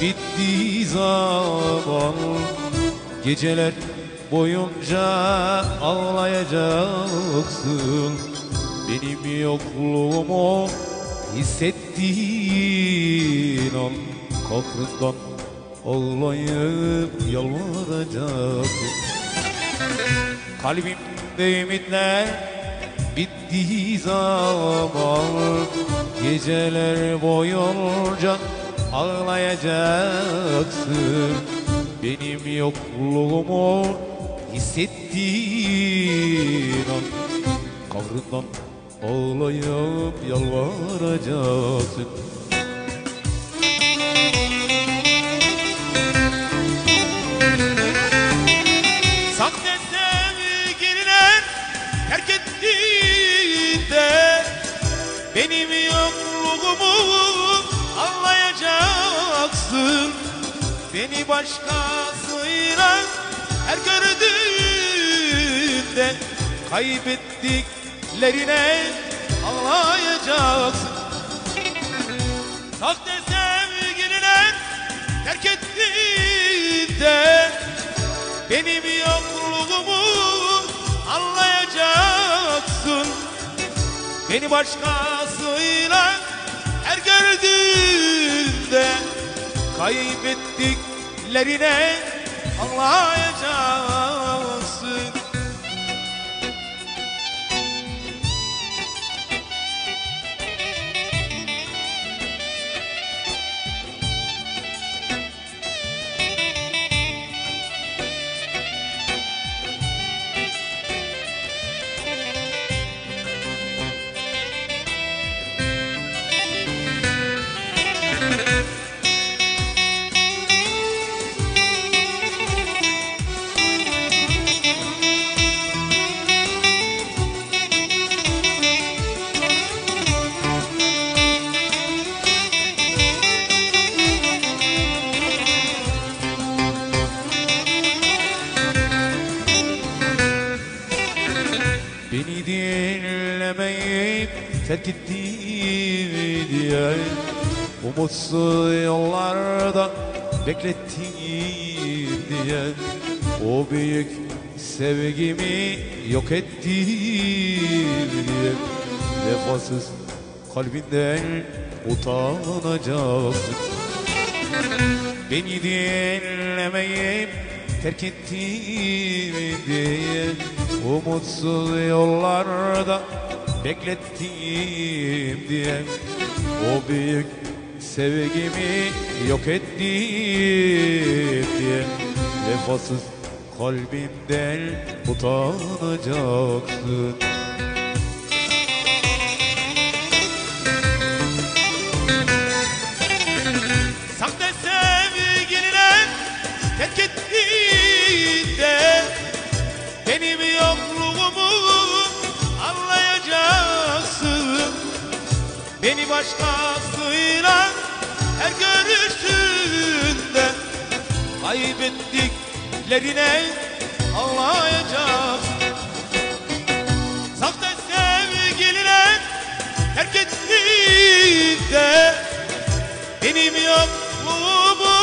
bittiği zaman Geceler boyunca ağlayacaksın. Benim yokluğumu hissettiğin an Kahrından ağlayıp yalvaracaksın. Kalbimde ümitler bittiği zaman Geceler boyunca ağlayacaksın. Benim yokluğumu hissettiğin an Kahrından ağlayıp yalvaracaksın Beni başkasıyla her gördüğünde Kaybettiklerine ağlayacaksın. Sahte sevgililer terk ettiğinde benim yokluğumu anlayacaksın. Beni başkasıyla her gördüğünde Kaybettiklerine anlayacaksın terk ettiğimi diye Umutsuz yollarda beklettiğim diye. O büyük sevgimi yok ettiğim diye. Vefasız kalbinden utanacaksın Beni dinlemeyip terk ettiğimi diye. Umutsuz yollarda beklettiğim diye O büyük sevgimi yok ettiğim diye Vefasız kalbimden utanacaksın Beni başkasıyla her görüşünde Kaybettiklerine ağlayacaksın Sahte sevgililer terk ettiğinde benim yokluğumu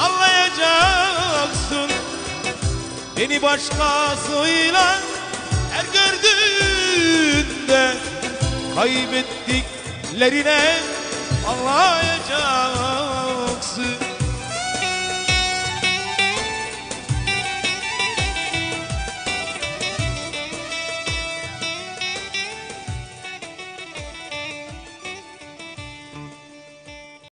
anlayacaksın. Beni başkasıyla her gördüğünde Kaybettiklerine anlayacaksın